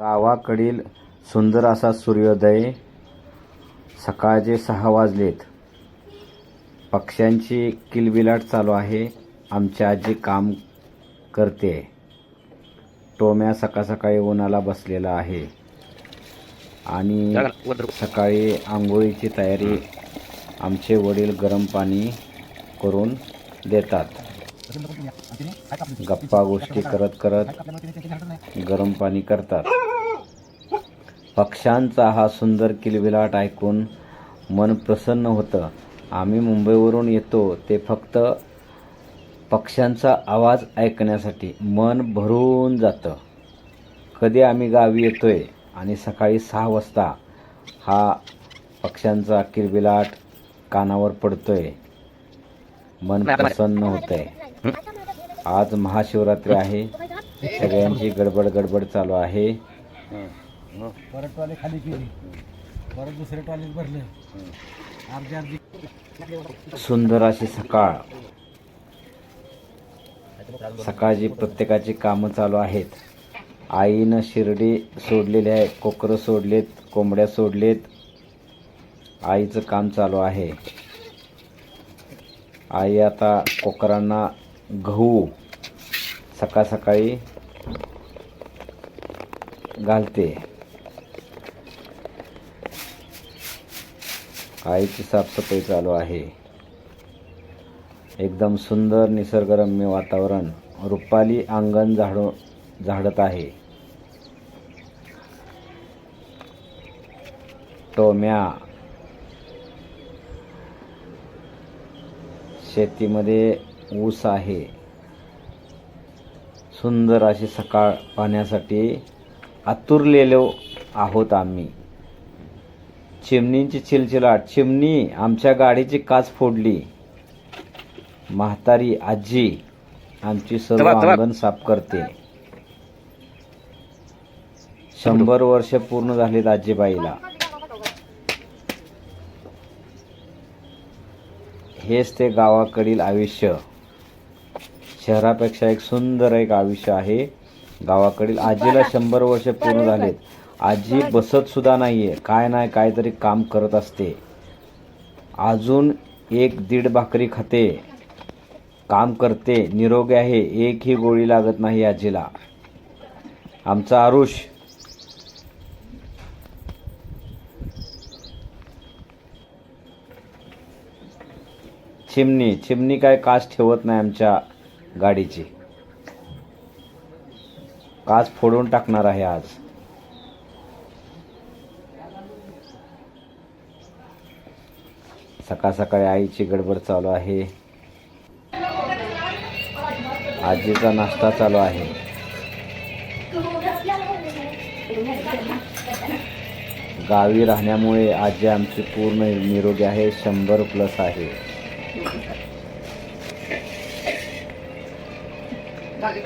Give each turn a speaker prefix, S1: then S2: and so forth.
S1: गावाकडील सुंदर असा सूर्योदय सकाळचे सहा वाजलेत. पक्ष्यांची किलबिलाट चालू आहे. आमची आजी काम करते. टोम्या सकाळ सकाळी उन्हाला बसलेला आहे. आणि सकाळी आंघोळीची तयारी आमचे वडील गरम पाणी करून देतात. गप्पा गोष्टी करत करत गरम पाणी करतात. पक्ष्यांचा हा सुंदर किलबिलाट ऐकून मन प्रसन्न होतं. आम्ही मुंबईवरून येतो ते फक्त पक्ष्यांचा आवाज ऐकण्यासाठी मन भरून जातं. कधी आम्ही गावी येतोय आणि सकाळी सहा वाजता हा पक्ष्यांचा किलबिलाट कानावर पडतोय मन प्रसन्न होतंय. आज महाशिवरात्री आहे. सगळ्यांची गडबड गडबड चालू आहे.
S2: परत टॉले खाली केली. परत दुसरे टॉयलेट भरले. अर्धी अर्धी.
S1: सुंदर अशी सकाळ. सकाळची प्रत्येकाची कामं चालू आहेत. आईनं शिर्डी सोडलेली आहे कोकरं सोडलेत कोंबड्या सोडलेत. आईचं काम चालू आहे. आई आता कोकरांना गहू सकाळ सकाळी घालते. आईची साफसफाई चालू आहे. एकदम सुंदर निसर्गरम्य वातावरण रुपाली अंगण झाडो झाडत आहे. टोम्या. शेतीमध्ये ऊस आहे. सुंदर अशी सकाळ पाहण्यासाठी आतुरलेलो आहोत आम्ही. चिमणींची चिलचिलाट. चिमणी आमच्या गाडीची काच फोडली. म्हातारी आजी आमची सर्व अंगण साफ करते. शंभर वर्ष पूर्ण झालीत आजीबाईला. हेच ते गावाकडील आयुष्य. शहरापेक्षा एक सुंदर एक आयुष्य आहे. गावाकडील आजीला शंभर वर्ष पूर्ण झालेत. आजी बसत सुद्धा आहे काय नाही काहीतरी काम करत असते. अजून एक दीड भाकरी खाते. काम करते. निरोगी आहे. एकही गोळी लागत नाही आजीला. आमचा आरुष. चिमणी. चिमणी काय काच ठेवत नाही आमच्या गाडीची. काच फोडून टाकणार आहे आज. सकाळ सकाळी आईची गडबड चालू आहे. आजीचा नाश्ता चालू आहे. गावी राहण्यामुळे आजी आमची पूर्ण निरोगी आहे शंभर प्लस आहे.